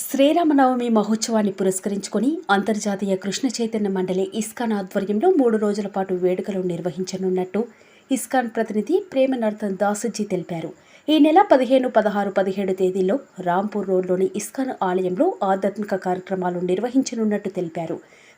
శ్రీరామనవమి మహోత్సవాన్ని పురస్కరించుకొని అంతర్జాతీయ కృష్ణ చైతన్య మండలి ఇస్కాన్ ఆధ్వర్యంలో మూడు రోజుల పాటు వేడుకలు నిర్వహించనున్నట్టు ఇస్కాన్ ప్రతినిధి ప్రేమనర్థన్ దాసుజీ తెలిపారు. ఈ నెల పదిహేను పదహారు పదిహేడు తేదీల్లో రాంపూర్ రోడ్లోని ఇస్కాన్ ఆలయంలో ఆధ్యాత్మిక కార్యక్రమాలు నిర్వహించనున్నట్టు తెలిపారు.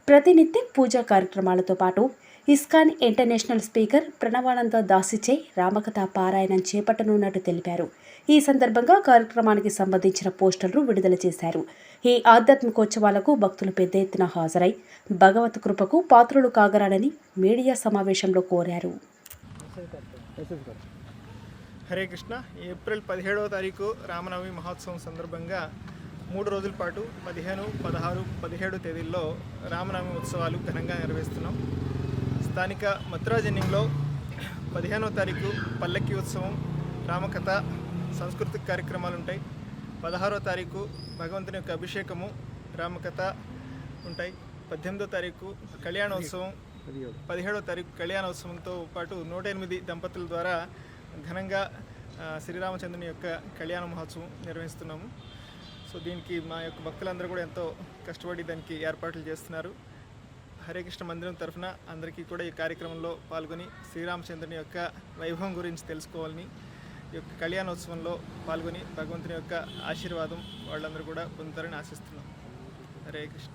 ప్రతినిత్యం పూజా కార్యక్రమాలతో పాటు ఇస్కాన్ ఇంటర్నేషనల్ స్పీకర్ ప్రణవానంద దాసిచే రామకథ పారాయణం చేపట్టనున్నట్టు తెలిపారు. ఈ సందర్భంగా కార్యక్రమానికి సంబంధించిన పోస్టర్లు విడుదల చేశారు. ఈ ఆధ్యాత్మికోత్సవాలకు భక్తులు పెద్ద ఎత్తున హాజరై భగవత్ కృపకు పాత్రులు కాగరాడని మీడియా సమావేశంలో కోరారు. హరే కృష్ణ. ఏప్రిల్ పదిహేడవ తారీఖు రామనవమి మహోత్సవం సందర్భంగా మూడు రోజుల పాటు పదిహేను పదహారు పదిహేడు తేదీల్లో రామనవమి ఉత్సవాలు ఘనంగా నిర్వహిస్తున్నాం. స్థానిక మథురాజన్యంలో పదిహేనవ తారీఖు పల్లకి ఉత్సవం రామకథ సాంస్కృతిక కార్యక్రమాలు ఉంటాయి పదహారో తారీఖు భగవంతుని యొక్క అభిషేకము రామకథ ఉంటాయి. పద్దెనిమిదో తారీఖు కళ్యాణోత్సవం పదిహేడో తారీఖు కళ్యాణోత్సవంతో పాటు నూట ఎనిమిది దంపతుల ద్వారా ఘనంగా శ్రీరామచంద్రుని యొక్క కళ్యాణ మహోత్సవం నిర్వహిస్తున్నాము. సో దీనికి మా యొక్క భక్తులందరూ కూడా ఎంతో కష్టపడి దానికి ఏర్పాట్లు చేస్తున్నారు. హరే కృష్ణ మందిరం తరఫున అందరికీ కూడా ఈ కార్యక్రమంలో పాల్గొని శ్రీరామచంద్రుని యొక్క వైభవం గురించి తెలుసుకోవాలని ఈ యొక్క కళ్యాణోత్సవంలో పాల్గొని భగవంతుని యొక్క ఆశీర్వాదం వాళ్ళందరూ కూడా పొందుతారని ఆశిస్తున్నాం. హరే కృష్ణ